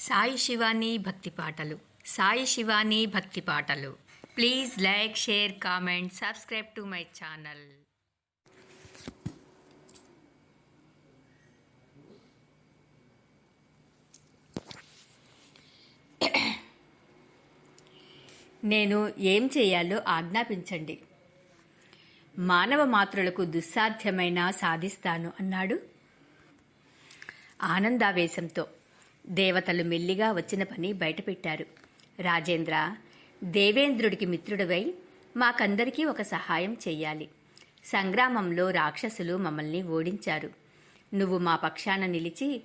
సాయి శివాని భక్తి పాటలు. సాయి శివాని భక్తి పాటలు. Please like share comment subscribe to my channel. నేను ఏం చేయాలో ఆజ్ఞాపించండి. మానవ మాత్రులకు దుస్సాధ్యమైన సాధిస్తాను అన్నాడు. ఆనందావేశంతో దేవతలు మెల్లిగా వచ్చిన పని బయటపెట్టారు. రాజేంద్ర దేవేంద్రుడికి మిత్రుడివై మాకందరికీ ఒక సహాయం చెయ్యాలి. సంగ్రామంలో రాక్షసులు మమ్మల్ని ఓడించారు. నువ్వు మా పక్షాన నిలిచి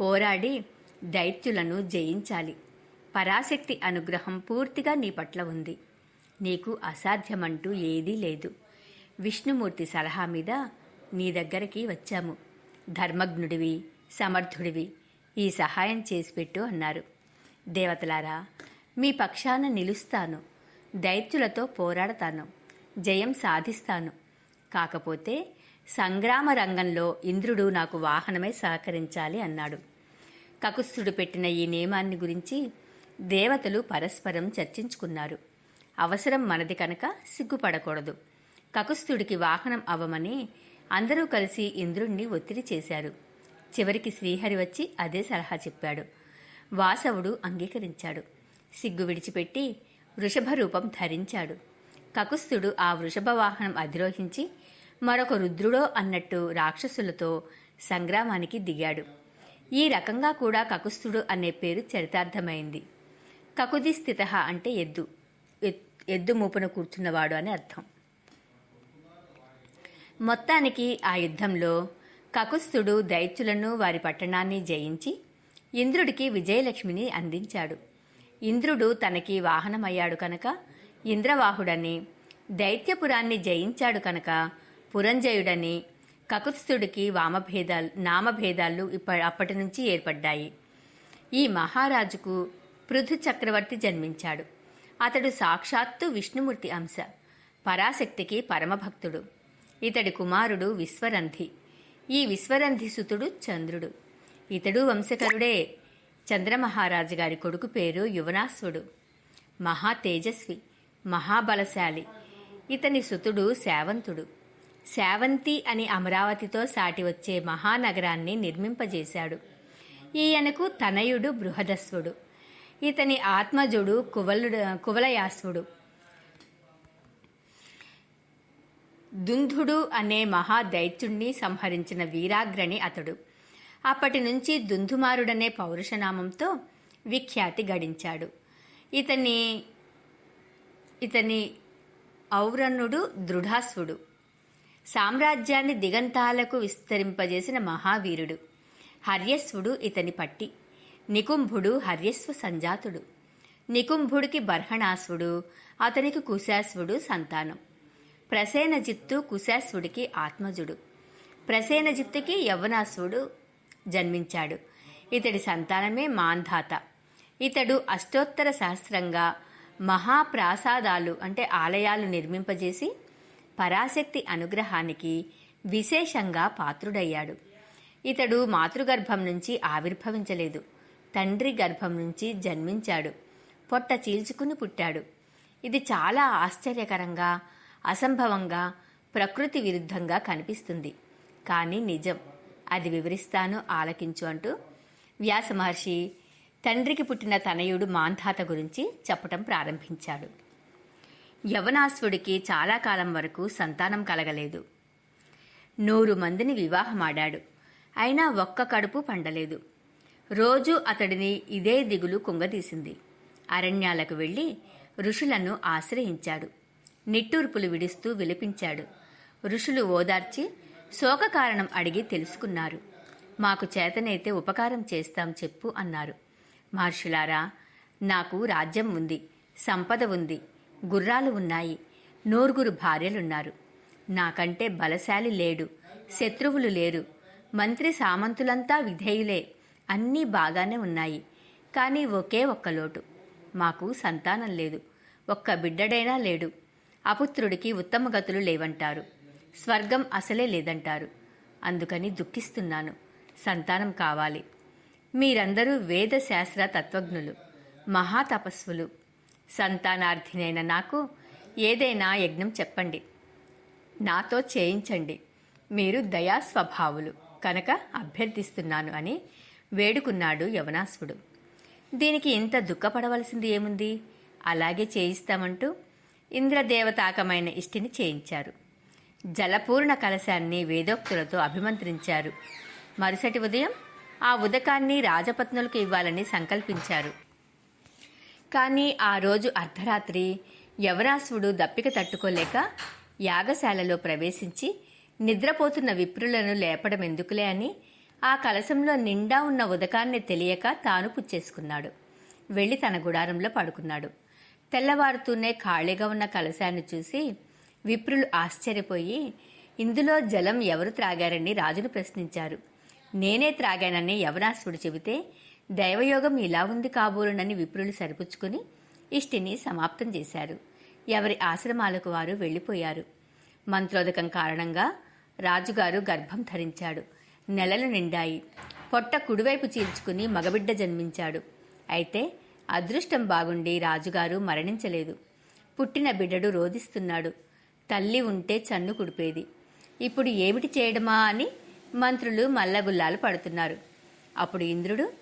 పోరాడి దైత్యులను జయించాలి. పరాశక్తి అనుగ్రహం పూర్తిగా నీ పట్ల ఉంది. నీకు అసాధ్యమంటూ ఏదీ లేదు. విష్ణుమూర్తి సలహా మీద నీ దగ్గరికి వచ్చాము. ధర్మజ్ఞుడివి సమర్థుడివి ఈ సహాయం చేసి పెట్టు అన్నారు. దేవతలారా మీ పక్షాన నిలుస్తాను. దైత్యులతో పోరాడతాను. జయం సాధిస్తాను. కాకపోతే సంగ్రామ రంగంలో ఇంద్రుడు నాకు వాహనమై సహకరించాలి అన్నాడు. కకుస్థుడు పెట్టిన ఈ నియమాన్ని గురించి దేవతలు పరస్పరం చర్చించుకున్నారు. అవసరం మనది కనుక సిగ్గుపడకూడదు. కకుస్థుడికి వాహనం అవ్వమని అందరూ కలిసి ఇంద్రుణ్ణి ఒత్తిడి చేశారు. చివరికి శ్రీహరి వచ్చి అదే సలహా చెప్పాడు. వాసవుడు అంగీకరించాడు. సిగ్గు విడిచిపెట్టి వృషభ రూపం ధరించాడు. కకుస్థుడు ఆ వృషభ వాహనం అధిరోహించి మరొక రుద్రుడో అన్నట్టు రాక్షసులతో సంగ్రామానికి దిగాడు. ఈ రకంగా కూడా కకుస్థుడు అనే పేరు చరితార్థమైంది. కకుది స్థిత అంటే ఎద్దు. ఎద్దు మూపున కూర్చున్నవాడు అని అర్థం. మొత్తానికి ఆ యుద్ధంలో కకుస్థుడు దైత్యులను వారి పట్టణాన్ని జయించి ఇంద్రుడికి విజయలక్ష్మిని అందించాడు. ఇంద్రుడు తనకి వాహనమయ్యాడు కనుక ఇంద్రవాహుడని దైత్యపురాన్ని జయించాడు కనుక పురంజయుడని కకుత్స్థుడికి వామభేదాలు నామభేదాలు ఇప్ప అప్పటి నుంచి ఏర్పడ్డాయి. ఈ మహారాజుకు పృథు చక్రవర్తి జన్మించాడు. అతడు సాక్షాత్తు విష్ణుమూర్తి అంశ పరాశక్తికి పరమభక్తుడు. ఇతడి కుమారుడు విశ్వరంధి. ఈ విశ్వరంధిసుతుడు చంద్రుడు. ఇతడు వంశకరుడే. చంద్రమహారాజు గారి కొడుకు పేరు యువనాశ్వుడు. మహా తేజస్వి మహాబలశాలి ఇతని సుతుడు శావంతుడు. శావంతి అని అమరావతితో సాటి వచ్చే మహానగరాన్ని నిర్మింపజేశాడు. ఈయనకు తనయుడు బృహదస్వుడు ఇతని ఆత్మజుడు కువలుడు కువలయాస్వుడు దుంధుడు అనే మహాదైత్యుణ్ణి సంహరించిన వీరాగ్రణి అతడు. అప్పటి నుంచి దుంధుమారుడనే పౌరుషనామంతో విఖ్యాతి గడించాడు. ఇతని ఇతని ఔరణుడు దృఢాస్వుడు సామ్రాజ్యాన్ని దిగంతాలకు విస్తరింపజేసిన మహావీరుడు. హర్యస్వుడు ఇతని పట్టి. నికుంభుడు హర్యస్వ సంజాతుడు. నికుంభుడికి బర్హణాస్వుడు అతనికి కుశాస్వుడు సంతానం. ప్రసేనజిత్తు కుశాస్వుడికి ఆత్మజుడు. ప్రసేనజిత్తుకి యవ్వనాస్వుడు జన్మించాడు. ఇతడి సంతానమే మాంధాత. ఇతడు అష్టోత్తర సహస్రంగా మహాప్రాసాదాలు అంటే ఆలయాలు నిర్మింపజేసి పరాశక్తి అనుగ్రహానికి విశేషంగా పాత్రుడయ్యాడు. ఇతడు మాతృగర్భం నుంచి ఆవిర్భవించలేదు. తండ్రి గర్భం నుంచి జన్మించాడు. పొట్ట చీల్చుకుని పుట్టాడు. ఇది చాలా ఆశ్చర్యకరంగా అసంభవంగా ప్రకృతి విరుద్ధంగా కనిపిస్తుంది. కానీ నిజం అది వివరిస్తాను ఆలకించు అంటూ వ్యాస మహర్షి తండ్రికి పుట్టిన తనయుడు మాంధాత గురించి చెప్పటం ప్రారంభించాడు. యవనాశ్వుడికి చాలా కాలం వరకు సంతానం కలగలేదు. నూరు మందిని వివాహమాడాడు. అయినా ఒక్క కడుపు పండలేదు. రోజు అతడిని ఇదే దిగులు కుంగదీసింది. అరణ్యాలకు వెళ్ళి ఋషులను ఆశ్రయించాడు. నిట్టూర్పులు విడుస్తూ విలపించాడు. ఋషులు ఓదార్చి శోక కారణం అడిగి తెలుసుకున్నారు. మాకు చేతనైతే ఉపకారం చేస్తాం చెప్పు అన్నారు. మహర్షులారా నాకు రాజ్యం ఉంది సంపద ఉంది గుర్రాలు ఉన్నాయి నూరుగురు భార్యలున్నారు. నాకంటే బలశాలి లేడు శత్రువులు లేరు మంత్రి సామంతులంతా విధేయులే అన్నీ బాగానే ఉన్నాయి కానీ ఒకే ఒక్క లోటు మాకు సంతానం లేదు ఒక్క బిడ్డడైనా లేడు. అపుత్రుడికి ఉత్తమ గతులు లేవంటారు. స్వర్గం అసలే లేదంటారు. అందుకని దుఃఖిస్తున్నాను. సంతానం కావాలి. మీరందరూ వేద శాస్త్ర తత్వజ్ఞులు మహాతపస్సులు. సంతానార్థినైన నాకు ఏదైనా యజ్ఞం చెప్పండి. నాతో చేయించండి. మీరు దయా స్వభావులు కనుక అభ్యర్థిస్తున్నాను అని వేడుకున్నాడు యవనాసుడు. దీనికి ఇంత దుఃఖపడవలసింది ఏముంది? అలాగే చేయిస్తామంటూ ఇంద్రదేవతాకమైన ఇష్టిని చేయించారు. జలపూర్ణ కలశాన్ని వేదోక్తులతో అభిమంత్రించారు. మరుసటి ఉదయం ఆ ఉదకాన్ని రాజపత్నులకు ఇవ్వాలని సంకల్పించారు. కానీ ఆ రోజు అర్ధరాత్రి యవరాసుడు దప్పిక తట్టుకోలేక యాగశాలలో ప్రవేశించి నిద్రపోతున్న విప్రులను లేపడం ఎందుకులే అని ఆ కలశంలో నిండా ఉన్న ఉదకాన్ని తెలియక తాను పుచ్చేసుకున్నాడు. వెళ్ళి తన గుడారంలో పడుకున్నాడు. తెల్లవారుతూనే ఖాళీగా ఉన్న కలశాన్ని చూసి విప్రులు ఆశ్చర్యపోయి ఇందులో జలం ఎవరు త్రాగారని రాజును ప్రశ్నించారు. నేనే త్రాగానని యవనాసుడు చెబితే దైవయోగం ఇలా ఉంది కాబోలునని విప్రులు సరిపుచ్చుకుని ఇష్టిని సమాప్తం చేశారు. ఎవరి ఆశ్రమాలకు వారు వెళ్ళిపోయారు. మంత్రోదకం కారణంగా రాజుగారు గర్భం ధరించాడు. నెలలు నిండాయి. పొట్ట కుడివైపు చీల్చుకుని మగబిడ్డ జన్మించాడు. అయితే అదృష్టం బాగుండి రాజుగారు మరణించలేదు. పుట్టిన బిడ్డడు రోధిస్తున్నాడు. తల్లి ఉంటే చన్ను కుడిపేది. ఇప్పుడు ఏమిటి చేయడమా అని మంత్రులు మల్లగుల్లాలు పడుతున్నారు. అప్పుడు ఇంద్రుడు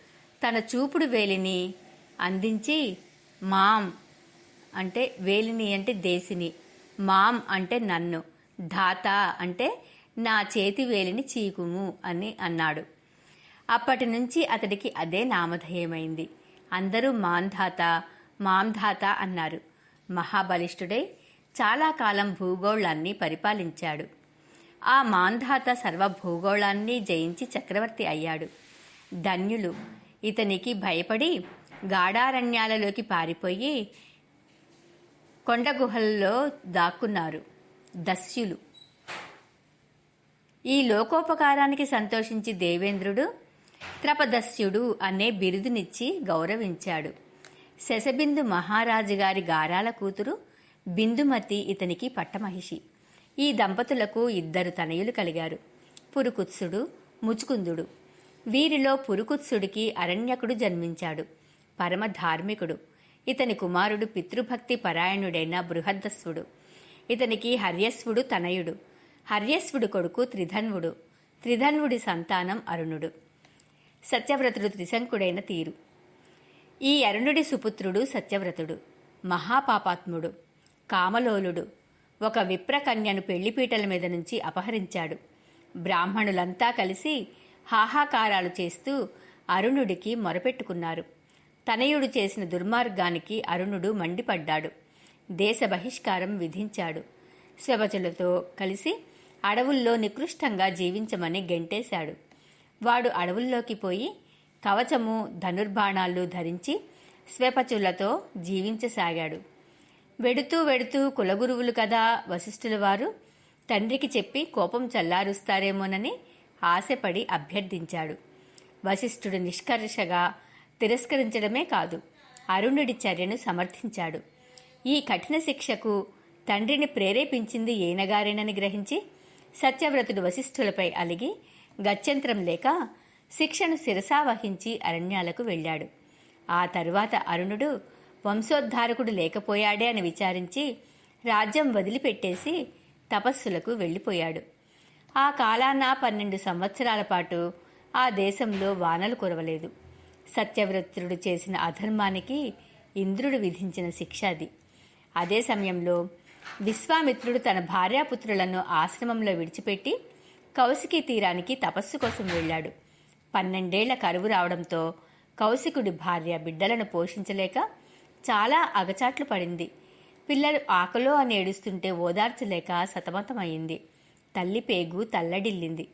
తన చూపుడు వేలిని అందించి మాం అంటే వేలిని అంటే దేశిని మాం అంటే నన్ను ధాత అంటే నా చేతి వేలిని చీకుము అని అన్నాడు. అప్పటి నుంచి అతడికి అదే నామధేయమైంది. అందరూ మాంధాత మాంధాత అన్నారు. మహాబలిష్ఠుడై చాలా కాలం భూగోళాన్ని పరిపాలించాడు. ఆ మాంధాత సర్వ భూగోళాన్ని జయించి చక్రవర్తి అయ్యాడు. ధన్యులు. ఇతనికి భయపడి గాఢారణ్యాలలోకి పారిపోయి కొండ గుహల్లో దాక్కున్నారు. దస్యులు. ఈ లోకోపకారానికి సంతోషించి దేవేంద్రుడు త్రపదస్యుడు అనే బిరుదునిచ్చి గౌరవించాడు. శశబిందు మహారాజు గారి గారాల కూతురు బిందుమతి ఇతనికి పట్టమహిషి. ఈ దంపతులకు ఇద్దరు తనయులు కలిగారు. పురుకుత్సుడు ముచుకుందుడు. వీరిలో పురుకుత్సుడికి అరణ్యకుడు జన్మించాడు. పరమ ధార్మికుడు. ఇతని కుమారుడు పితృభక్తి పరాయణుడైన బృహద్దస్వుడు ఇతనికి హర్యస్వుడు తనయుడు. హర్యస్వుడు కొడుకు త్రిధన్వుడు. త్రిధన్వుడి సంతానం అరుణుడు. సత్యవ్రతుడు త్రిశంకుడైన తీరు. ఈ అరుణుడి సుపుత్రుడు సత్యవ్రతుడు మహాపాపాత్ముడు కామలోలుడు ఒక విప్రకన్యను పెళ్ళిపీటల మీద నుంచి అపహరించాడు. బ్రాహ్మణులంతా కలిసి హాహాకారాలు చేస్తూ అరుణుడికి మొరపెట్టుకున్నారు. తనయుడు చేసిన దుర్మార్గానికి అరుణుడు మండిపడ్డాడు. దేశ బహిష్కారం విధించాడు. శవచులతో కలిసి అడవుల్లో నికృష్టంగా జీవించమని గెంటేశాడు. వాడు అడవుల్లోకి పోయి కవచము ధనుర్బాణాలు ధరించి స్వేపచులతో జీవించసాగాడు. వెడుతూ వెడుతూ కులగురువులు కదా వశిష్ఠుల వారు తండ్రికి చెప్పి కోపం చల్లారుస్తారేమోనని ఆశపడి అభ్యర్థించాడు. వశిష్ఠుడు నిష్కర్షగా తిరస్కరించడమే కాదు అరుణుడి చర్యను సమర్థించాడు. ఈ కఠిన శిక్షకు తండ్రిని ప్రేరేపించింది ఏనగారేనని గ్రహించి సత్యవ్రతుడు వశిష్ఠులపై అలిగి గత్యంతరం లేక శిక్షను శిరసావహించి అరణ్యాలకు వెళ్ళాడు. ఆ తరువాత అరుణుడు వంశోద్ధారకుడు లేకపోయాడే అని విచారించి రాజ్యం వదిలిపెట్టేసి తపస్సులకు వెళ్ళిపోయాడు. ఆ కాలాన పన్నెండు సంవత్సరాల పాటు ఆ దేశంలో వానలు కురవలేదు. సత్యవ్రతుడు చేసిన అధర్మానికి ఇంద్రుడు విధించిన శిక్ష అది. అదే సమయంలో విశ్వామిత్రుడు తన భార్యాపుత్రులను ఆశ్రమంలో విడిచిపెట్టి కౌశికీ తీరానికి తపస్సు కోసం వెళ్ళాడు. పన్నెండేళ్ళ కరువు రావడంతో కౌశికుడి భార్య బిడ్డలను పోషించలేక చాలా అగచాట్లు పడింది. పిల్లలు ఆకలో అని ఏడుస్తుంటే ఓదార్చలేక సతమతమైంది తల్లి పేగు తల్లడిల్లింది.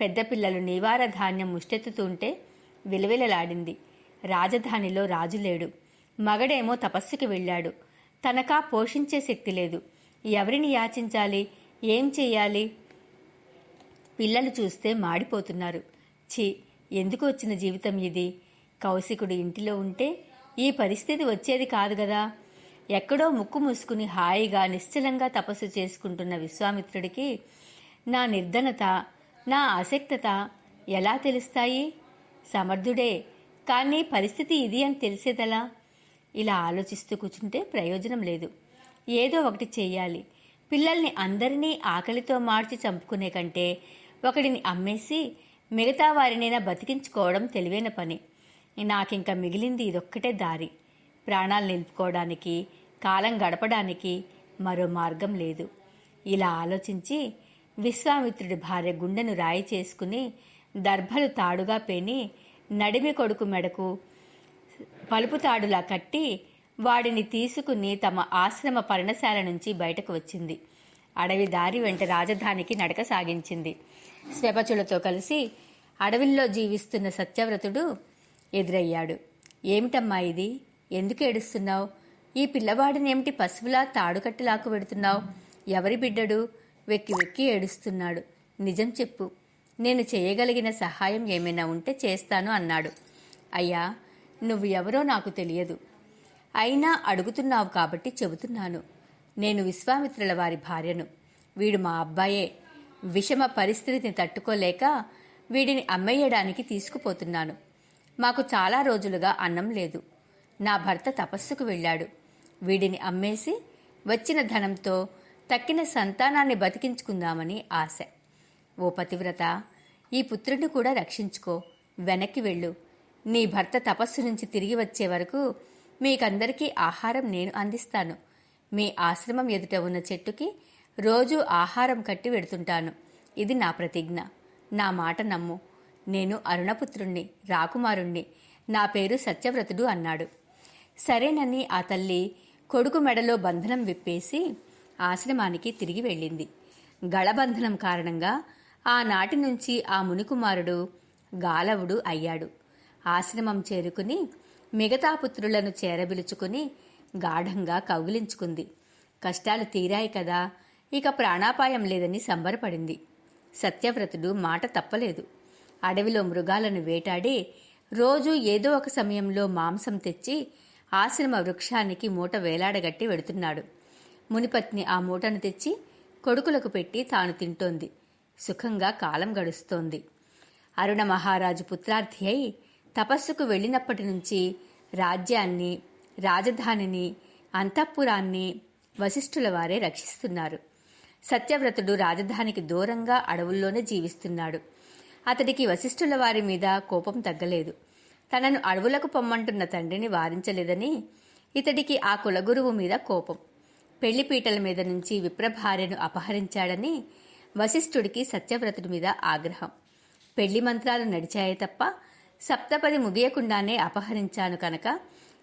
పెద్ద పిల్లలు నివార ధాన్యం ముష్టెత్తుతుంటే విలవిలలాడింది. రాజధానిలో రాజు లేడు. మగడేమో తపస్సుకి వెళ్ళాడు. తనకా పోషించే శక్తి లేదు. ఎవరిని యాచించాలి? ఏం చెయ్యాలి? పిల్లలు చూస్తే మాడిపోతున్నారు. ఛీ ఎందుకు వచ్చిన జీవితం ఇది? కౌశికుడు ఇంటిలో ఉంటే ఈ పరిస్థితి వచ్చేది కాదు కదా ఎక్కడో ముక్కు మూసుకుని హాయిగా నిశ్చలంగా తపస్సు చేసుకుంటున్న విశ్వామిత్రుడికి నా నిర్ధనత నా ఆసక్తత ఎలా తెలుస్తాయి? సమర్థుడే కానీ పరిస్థితి ఇది అని తెలిసేదలా? ఇలా ఆలోచిస్తూ కూర్చుంటే ప్రయోజనం లేదు. ఏదో ఒకటి చేయాలి పిల్లల్ని అందరినీ ఆకలితో మార్చి చంపుకునే కంటే ఒకడిని అమ్మేసి మిగతా వారినైనా బతికించుకోవడం తెలివైన పని. నాకింక మిగిలింది ఇదొక్కటే దారి. ప్రాణాలు నిలుపుకోవడానికి కాలం గడపడానికి మరో మార్గం లేదు. ఇలా ఆలోచించి విశ్వామిత్రుడి భార్య గుండెను రాయి చేసుకుని దర్భలు తాడుగా పేని నడిమి కొడుకు మెడకు పలుపు తాడులా కట్టి వాడిని తీసుకుని తమ ఆశ్రమ పర్ణశాల నుంచి బయటకు వచ్చింది. అడవి దారి వెంట రాజధానికి నడక సాగించింది. స్వెపచులతో కలిసి అడవిల్లో జీవిస్తున్న సత్యవ్రతుడు ఎదురయ్యాడు. ఏమిటమ్మా ఇది? ఎందుకు ఏడుస్తున్నావు? ఈ పిల్లవాడినేమిటి పశువులా తాడుకట్టిలాకు పెడుతున్నావు? ఎవరి బిడ్డడు? వెక్కి వెక్కి ఏడుస్తున్నాడు. నిజం చెప్పు. నేను చేయగలిగిన సహాయం ఏమైనా ఉంటే చేస్తాను అన్నాడు. అయ్యా నువ్వు ఎవరో నాకు తెలియదు. అయినా అడుగుతున్నావు కాబట్టి చెబుతున్నాను. నేను విశ్వామిత్రుల వారి భార్యను. వీడు మా అబ్బాయే. విషమ పరిస్థితిని తట్టుకోలేక వీడిని అమ్మేయడానికి తీసుకుపోతున్నాను. మాకు చాలా రోజులుగా అన్నం లేదు. నా భర్త తపస్సుకు వెళ్ళాడు. వీడిని అమ్మేసి వచ్చిన ధనంతో తక్కిన సంతానాన్ని బతికించుకుందామని ఆశ. ఓ పతివ్రత ఈ పుత్రుడిని కూడా రక్షించుకో. వెనక్కి వెళ్ళు. నీ భర్త తపస్సు నుంచి తిరిగి వచ్చే వరకు మీకందరికీ ఆహారం నేను అందిస్తాను. మీ ఆశ్రమం ఎదుట ఉన్న చెట్టుకి రోజు ఆహారం కట్టి వెడుతుంటాను ఇది నా ప్రతిజ్ఞ. నా మాట నమ్ము. నేను అరుణపుత్రుణ్ణి రాకుమారుణ్ణి. నా పేరు సత్యవ్రతుడు అన్నాడు. సరేనని ఆ తల్లి కొడుకు మెడలో బంధనం విప్పేసి ఆశ్రమానికి తిరిగి వెళ్ళింది. గళబంధనం కారణంగా ఆనాటి నుంచి ఆ మునికుమారుడు గాలవుడు అయ్యాడు. ఆశ్రమం చేరుకుని మిగతా పుత్రులను చేరబిలుచుకుని గాఢంగా కౌగిలించుకుంది. కష్టాలు తీరాయి కదా. ఇక ప్రాణాపాయం లేదని సంబరపడింది. సత్యవ్రతుడు మాట తప్పలేదు. అడవిలో మృగాలను వేటాడి రోజు ఏదో ఒక సమయంలో మాంసం తెచ్చి ఆశ్రమ వృక్షానికి మూట వేలాడగట్టి వెడుతున్నాడు. మునిపత్ని ఆ మూటను తెచ్చి కొడుకులకు పెట్టి తాను తింటోంది. సుఖంగా కాలం గడుస్తోంది. అరుణ మహారాజు పుత్రార్థి అయి తపస్సుకు వెళ్ళినప్పటి నుంచి రాజ్యాన్ని రాజధానిని అంతఃపురాన్ని వశిష్ఠుల వారే రక్షిస్తున్నారు. సత్యవ్రతుడు రాజధానికి దూరంగా అడవుల్లోనే జీవిస్తున్నాడు. అతడికి వశిష్ఠుల వారి మీద కోపం తగ్గలేదు. తనను అడవులకు పొమ్మంటున్న తండ్రిని వారించలేదని ఇతడికి ఆ కులగురువు మీద కోపం. పెళ్ళిపీటల మీద నుంచి విప్రభార్యను అపహరించాడని వశిష్ఠుడికి సత్యవ్రతుడి మీద ఆగ్రహం. పెళ్ళి మంత్రాలు నడిచాయే తప్ప సప్తపది ముగియకుండానే అపహరించాను కనుక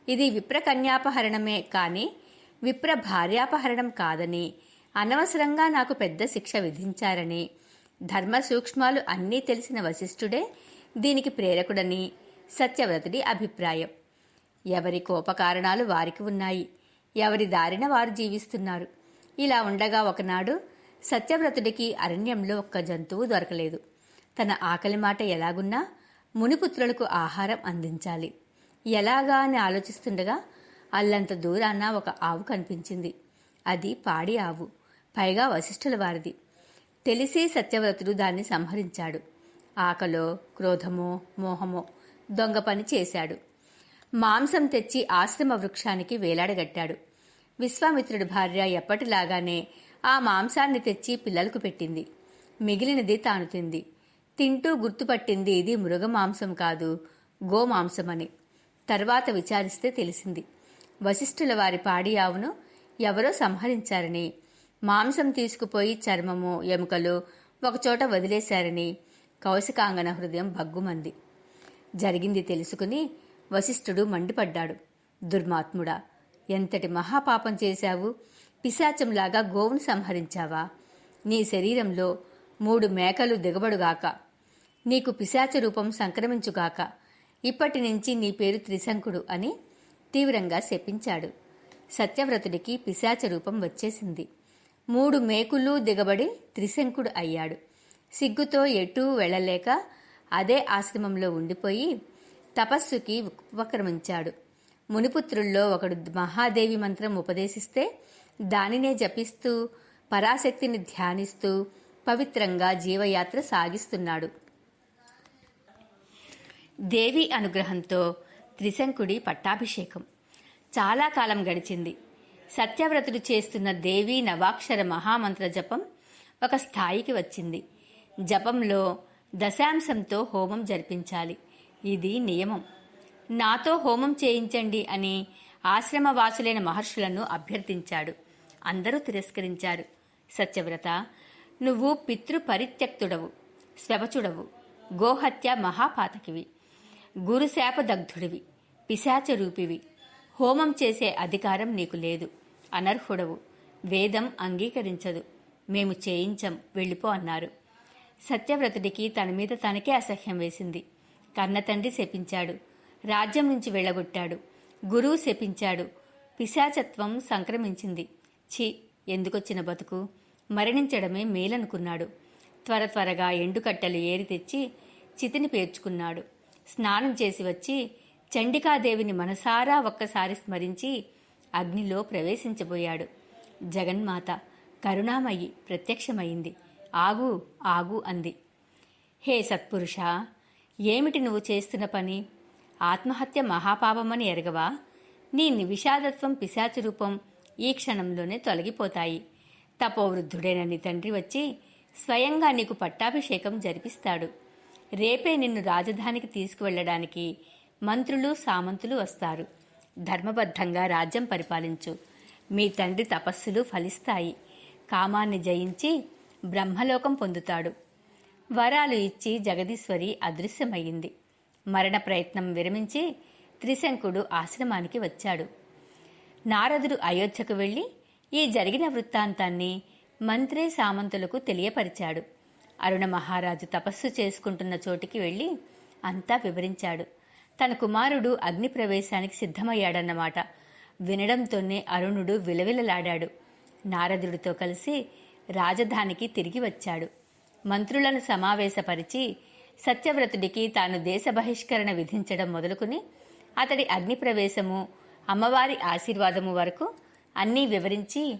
ఇది విప్రకన్యాపహరణమే కానీ విప్ర భార్యాపహరణం కాదని అనవసరంగా నాకు పెద్ద శిక్ష విధించారని ధర్మ సూక్ష్మాలు అన్నీ తెలిసిన వశిష్ఠుడే దీనికి ప్రేరకుడని సత్యవ్రతుడి అభిప్రాయం. ఎవరి కోపకారణాలు వారికి ఉన్నాయి ఎవరి దారిన వారు జీవిస్తున్నారు. ఇలా ఉండగా ఒకనాడు సత్యవ్రతుడికి అరణ్యంలో ఒక్క జంతువు దొరకలేదు. తన ఆకలి మాట ఎలాగున్నా మునిపుత్రులకు ఆహారం అందించాలి. ఎలాగా అని ఆలోచిస్తుండగా అల్లంత దూరాన ఒక ఆవు కనిపించింది. అది పాడి ఆవు. పైగా వశిష్ఠుల వారిది. తెలిసి సత్యవ్రతుడు దాన్ని సంహరించాడు. ఆకలో క్రోధమో మోహమో దొంగ పని చేశాడు. మాంసం తెచ్చి ఆశ్రమ వృక్షానికి వేలాడగట్టాడు. విశ్వామిత్రుడి భార్య ఎప్పటిలాగానే ఆ మాంసాన్ని తెచ్చి పిల్లలకు పెట్టింది. మిగిలినది తాను తింది. తింటూ గుర్తుపట్టింది ఇది మృగ మాంసం కాదు గోమాంసమని తర్వాత విచారిస్తే తెలిసింది. వశిష్ఠుల వారి పాడి ఆవును ఎవరో సంహరించారని మాంసం తీసుకుపోయి చర్మము ఎముకలు ఒకచోట వదిలేశారని కౌశికాంగన హృదయం భగ్గుమంది. జరిగింది తెలుసుకుని వశిష్ఠుడు మండిపడ్డాడు. దుర్మాత్ముడా ఎంతటి మహాపాపం చేశావు? పిశాచంలాగా గోవును సంహరించావా? నీ శరీరంలో మూడు మేకలు దిగబడుగాక. నీకు పిశాచ రూపం సంక్రమించుగాక. ఇప్పటి నుంచి నీ పేరు త్రిశంకుడు అని తీవ్రంగా శపించాడు. సత్యవ్రతుడికి పిశాచ రూపం వచ్చేసింది. మూడు మేకులు దిగబడి త్రిశంకుడు అయ్యాడు. సిగ్గుతో ఎటూ వెళ్ళలేక అదే ఆశ్రమంలో ఉండిపోయి తపస్సుకి ఉపక్రమించాడు మునిపుత్రుల్లో ఒకడు మహాదేవి మంత్రం ఉపదేశిస్తే దానినే జపిస్తూ పరాశక్తిని ధ్యానిస్తూ పవిత్రంగా జీవయాత్ర సాగిస్తున్నాడు. దేవి అనుగ్రహంతో త్రిశంకుడి పట్టాభిషేకం. చాలా కాలం గడిచింది. సత్యవ్రతుడు చేస్తున్న దేవీ నవాక్షర మహామంత్ర జపం ఒక స్థాయికి వచ్చింది. జపంలో దశాంశంతో హోమం జరిపించాలి. ఇది నియమం. నాతో హోమం చేయించండి అని ఆశ్రమవాసులైన మహర్షులను అభ్యర్థించాడు. అందరూ తిరస్కరించారు. సత్యవ్రత నువ్వు పితృ పరిత్యక్తుడవు గోహత్య మహాపాతకివి గురుశాప దగ్ధుడివి పిశాచ రూపివి. హోమం చేసే అధికారం నీకు లేదు. అనర్హుడవు. వేదం అంగీకరించదు. మేము చేయించం. వెళ్ళిపో అన్నారు. సత్యవ్రతుడికి తన మీద తనకే అసహ్యం వేసింది. కన్నతండ్రి శపించాడు. రాజ్యం నుంచి వెళ్ళగొట్టాడు. గురువు శపించాడు. పిశాచత్వం సంక్రమించింది. ఛీ! ఎందుకొచ్చిన బతుకు? మరణించడమే మేలనుకున్నాడు. త్వర త్వరగా ఎండుకట్టెలు ఏరి తెచ్చి చితిని పేర్చుకున్నాడు. స్నానం చేసి వచ్చి చండికాదేవిని మనసారా ఒక్కసారి స్మరించి అగ్నిలో ప్రవేశించబోయాడు. జగన్మాత కరుణామయి ప్రత్యక్షమైంది. ఆగు ఆగు అంది. హే సత్పురుష ఏమిటి నువ్వు చేస్తున్న పని? ఆత్మహత్య మహాపాపమని ఎరగవా? నీ విషాదత్వం పిశాచి రూపం ఈ క్షణంలోనే తొలగిపోతాయి. తపోవృద్ధుడైన నీ తండ్రి వచ్చి స్వయంగా నీకు పట్టాభిషేకం జరిపిస్తాడు. రేపే నిన్ను రాజధానికి తీసుకువెళ్ళడానికి మంత్రులు సామంతులు వస్తారు. ధర్మబద్ధంగా రాజ్యం పరిపాలించు. మీ తండ్రి తపస్సులు ఫలిస్తాయి. కామాన్ని జయించి బ్రహ్మలోకం పొందుతాడు. వరాలు ఇచ్చి జగదీశ్వరి అదృశ్యమయ్యింది. మరణ ప్రయత్నం విరమించి త్రిశంకుడు ఆశ్రమానికి వచ్చాడు. నారదుడు అయోధ్యకు వెళ్ళి ఈ జరిగిన వృత్తాంతాన్ని మంత్రి సామంతులకు తెలియపరిచాడు. అరుణ మహారాజు తపస్సు చేసుకుంటున్న చోటికి వెళ్ళి అంతా వివరించాడు. తన కుమారుడు అగ్నిప్రవేశానికి సిద్ధమయ్యాడన్నమాట. వినడంతోనే అరుణుడు విలవిలలాడాడు. నారదుడితో కలిసి రాజధానికి తిరిగి వచ్చాడు. మంత్రులను సమావేశపరిచి సత్యవ్రతుడికి తాను దేశ బహిష్కరణ విధించడం మొదలుకుని అతడి అగ్నిప్రవేశము అమ్మవారి ఆశీర్వాదము వరకు అన్నీ వివరించి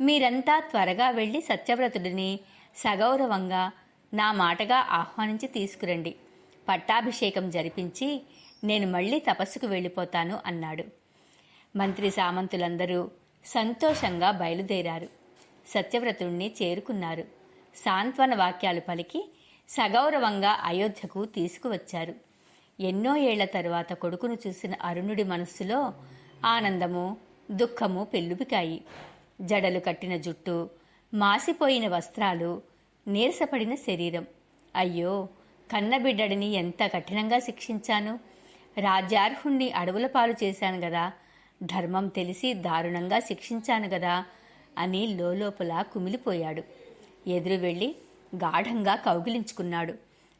మీరంతా త్వరగా వెళ్ళి సత్యవ్రతుడిని సగౌరవంగా నా మాటగా ఆహ్వానించి తీసుకురండి. పట్టాభిషేకం జరిపించి నేను మళ్ళీ తపస్సుకు వెళ్ళిపోతాను అన్నాడు. మంత్రి సామంతులందరూ సంతోషంగా బయలుదేరారు. సత్యవ్రతుణ్ణి చేరుకున్నారు. సాంత్వన వాక్యాలు పలికి సగౌరవంగా అయోధ్యకు తీసుకువచ్చారు. ఎన్నో ఏళ్ళ తరువాత కొడుకును చూసిన అరుణుడి మనస్సులో ఆనందము దుఃఖము పెళ్ళుబికాయి జడలు కట్టిన జుట్టు మాసిపోయిన వస్త్రాలు నీరసపడిన శరీరం. అయ్యో కన్నబిడ్డడిని ఎంత కఠినంగా శిక్షించాను? రాజ్యార్హుణ్ణి అడవుల పాలు చేశాను కదా ధర్మం తెలిసి దారుణంగా శిక్షించాను కదా అని లోలోపల కుమిలిపోయాడు. ఎదురు వెళ్ళి గాఢంగా కౌగిలించుకున్నాడు.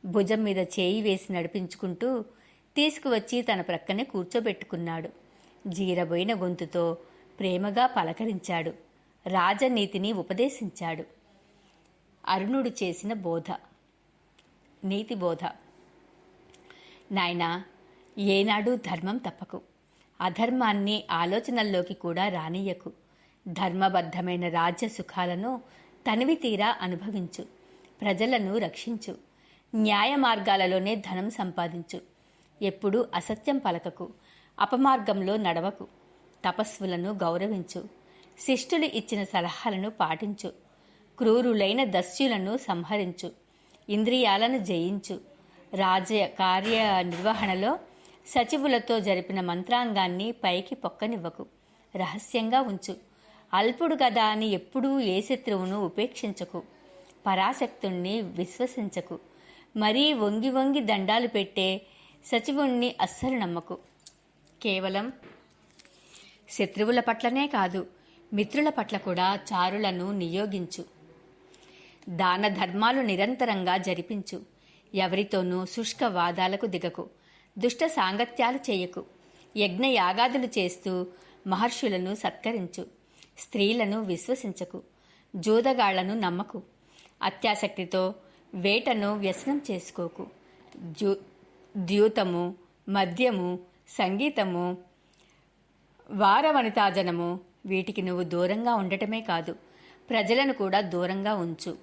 భుజం మీద చేయి వేసి నడిపించుకుంటూ తీసుకువచ్చి తన ప్రక్కనే కూర్చోబెట్టుకున్నాడు. జీరబోయిన గొంతుతో ప్రేమగా పలకరించాడు. రాజనీతిని ఉపదేశించాడు. అరుణుడు చేసిన బోధ. నీతి బోధ. నాయనా ఏనాడు ధర్మం తప్పకు. అధర్మాన్ని ఆలోచనల్లోకి కూడా రానియ్యకు. ధర్మబద్ధమైన రాజ్య సుఖాలను తనివి తీరా అనుభవించు. ప్రజలను రక్షించు. న్యాయ మార్గాలలోనే ధనం సంపాదించు. ఎప్పుడూ అసత్యం పలకకు. అపమార్గంలో నడవకు. తపస్సులను గౌరవించు. శిష్టులు ఇచ్చిన సలహాలను పాటించు. క్రూరులైన దస్యులను సంహరించు. ఇంద్రియాలను జయించు. రాజ్య కార్య నిర్వహణలో సచివులతో జరిపిన మంత్రాంగాన్ని పైకి పొక్కనివ్వకు. రహస్యంగా ఉంచు. అల్పుడు గదా అని ఎప్పుడూ ఏ శత్రువును ఉపేక్షించకు. పరాశక్తుణ్ణి విశ్వసించకు. మరీ వంగి వంగి దండాలు పెట్టే సచివుణ్ణి అస్సలు నమ్మకు. కేవలం శత్రువుల పట్లనే కాదు మిత్రుల పట్ల కూడా చారులను నియోగించు. దాన ధర్మాలు నిరంతరంగా జరిపించు. ఎవరితోనూ శుష్క వాదాలకు దిగకు. దుష్ట సాంగత్యాలు చేయకు. యజ్ఞయాగాదులు చేస్తూ మహర్షులను సత్కరించు. స్త్రీలను విశ్వసించకు. జూదగాళ్ళను నమ్మకు. అత్యాసక్తితో వేటను వ్యసనం చేసుకోకు. ద్యూ ద్యూతము మద్యము సంగీతము వారవనితాజనము వీటికి నువ్వు దూరంగా ఉండటమే కాదు ప్రజలను కూడా దూరంగా ఉంచు.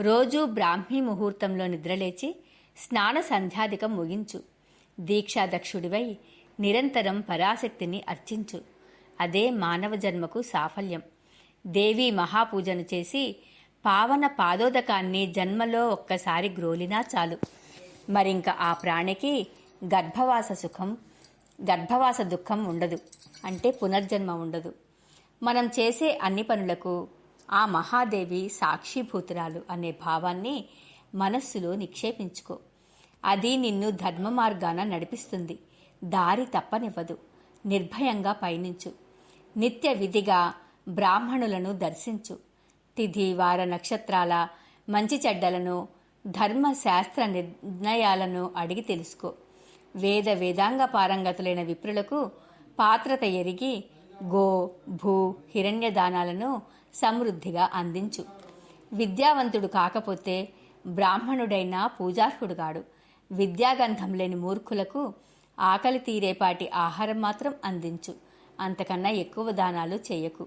రోజూ బ్రాహ్మీ ముహూర్తంలో నిద్రలేచి స్నాన సంధ్యాధికం ముగించు. దీక్షాదక్షుడివై నిరంతరం పరాశక్తిని అర్చించు. అదే మానవ జన్మకు సాఫల్యం. దేవీ మహాపూజను చేసి పావన పాదోదకాన్ని జన్మలో ఒక్కసారి గ్రోలినా చాలు. మరింక ఆ ప్రాణికి గర్భవాస సుఖం గర్భవాస దుఃఖం ఉండదు. అంటే పునర్జన్మ ఉండదు. మనం చేసే అన్ని పనులకు ఆ మహాదేవి సాక్షిభూతురాలు అనే భావాన్ని మనస్సులో నిక్షేపించుకో. అది నిన్ను ధర్మ మార్గాన నడిపిస్తుంది. దారి తప్పనివ్వదు. నిర్భయంగా పయనించు. నిత్య విధిగా బ్రాహ్మణులను దర్శించు. తిథి వార నక్షత్రాల మంచి చెడ్డలను ధర్మ శాస్త్ర నిర్ణయాలను అడిగి తెలుసుకో. వేద వేదాంగ పారంగతులైన విప్రులకు పాత్రత ఎరిగి గో భూ హిరణ్య దానాలను సమృద్ధిగా అందించు. విద్యావంతుడు కాకపోతే బ్రాహ్మణుడైన పూజార్హుడుగాడు విద్యాగంధం లేని మూర్ఖులకు ఆకలి తీరేపాటి ఆహారం మాత్రం అందించు. అంతకన్నా ఎక్కువ దానాలు చేయకు.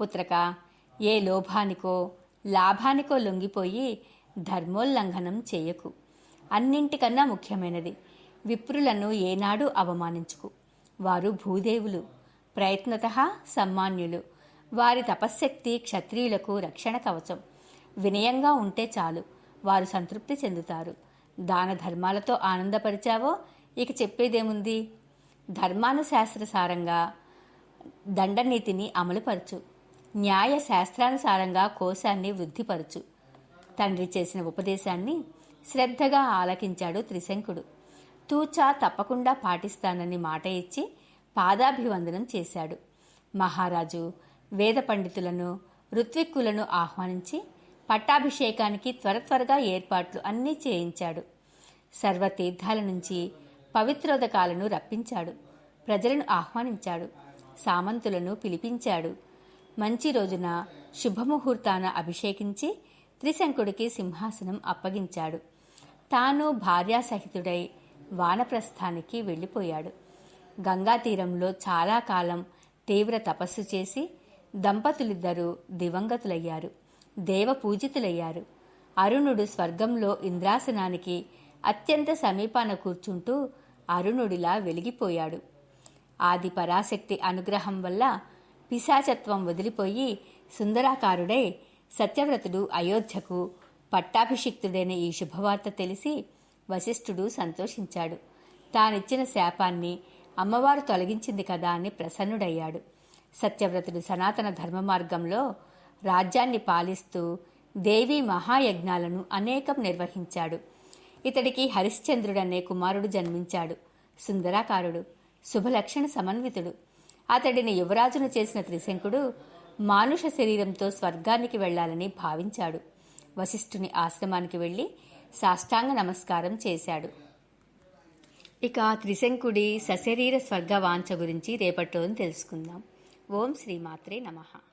పుత్రక ఏ లోభానికో లాభానికో లొంగిపోయి ధర్మోల్లంఘనం చేయకు. అన్నింటికన్నా ముఖ్యమైనది విప్రులను ఏనాడు అవమానించుకు. వారు భూదేవులు ప్రయత్నత సమ్మాన్యులు వారి తపశ్శక్తి క్షత్రియులకు రక్షణ కవచం. వినయంగా ఉంటే చాలు వారు సంతృప్తి చెందుతారు. దాన ధర్మాలతో ఆనందపరిచావో? ఇక చెప్పేదేముంది? ధర్మానుశాస్త్రసారంగా దండనీతిని అమలుపరచు. న్యాయ శాస్త్రానుసారంగా కోశాన్ని వృద్ధిపరచు. తండ్రి చేసిన ఉపదేశాన్ని శ్రద్ధగా ఆలకించాడు త్రిశంకుడు. తూచా తప్పకుండా పాటిస్తానని మాట ఇచ్చి పాదాభివందనం చేశాడు. మహారాజు వేద పండితులను ఋత్విక్కులను ఆహ్వానించి పట్టాభిషేకానికి త్వర త్వరగా ఏర్పాట్లు అన్నీ చేయించాడు. సర్వతీర్థాల నుంచి పవిత్రోదకాలను రప్పించాడు. ప్రజలను ఆహ్వానించాడు. సామంతులను పిలిపించాడు. మంచి రోజున శుభముహూర్తాన అభిషేకించి త్రిశంకుడికి సింహాసనం అప్పగించాడు. తాను భార్యాసహితుడై వానప్రస్థానికి వెళ్ళిపోయాడు. గంగా తీరంలో చాలా కాలం తీవ్ర తపస్సు చేసి దంపతులిద్దరూ దివంగతులయ్యారు. దేవ పూజితులయ్యారు అరుణుడు స్వర్గంలో ఇంద్రాసనానికి అత్యంత సమీపాన కూర్చుంటూ అరుణుడిలా వెలిగిపోయాడు. ఆది పరాశక్తి అనుగ్రహం వల్ల పిశాచత్వం వదిలిపోయి సుందరాకారుడై సత్యవ్రతుడు అయోధ్యకు పట్టాభిషిక్తుడైన ఈ శుభవార్త తెలిసి వశిష్ఠుడు సంతోషించాడు. తానిచ్చిన శాపాన్ని అమ్మవారు తొలగించింది కదా అని ప్రసన్నుడయ్యాడు. సత్యవ్రతుడు సనాతన ధర్మ మార్గంలో రాజ్యాన్ని పాలిస్తూ దేవీ మహాయజ్ఞాలను అనేకం నిర్వహించాడు. ఇతడికి హరిశ్చంద్రుడనే కుమారుడు జన్మించాడు. సుందరాకారుడు శుభలక్షణ సమన్వితుడు. అతడిని యువరాజును చేసిన త్రిశంకుడు మానుష శరీరంతో స్వర్గానికి వెళ్ళాలని భావించాడు. వశిష్ఠుని ఆశ్రమానికి వెళ్ళి సాష్టాంగ నమస్కారం చేశాడు. ఇక త్రిశంకుడి సశరీర స్వర్గ వాంఛ గురించి రేపటి రోజున తెలుసుకుందాం. ఓం శ్రీమాత్రే నమః.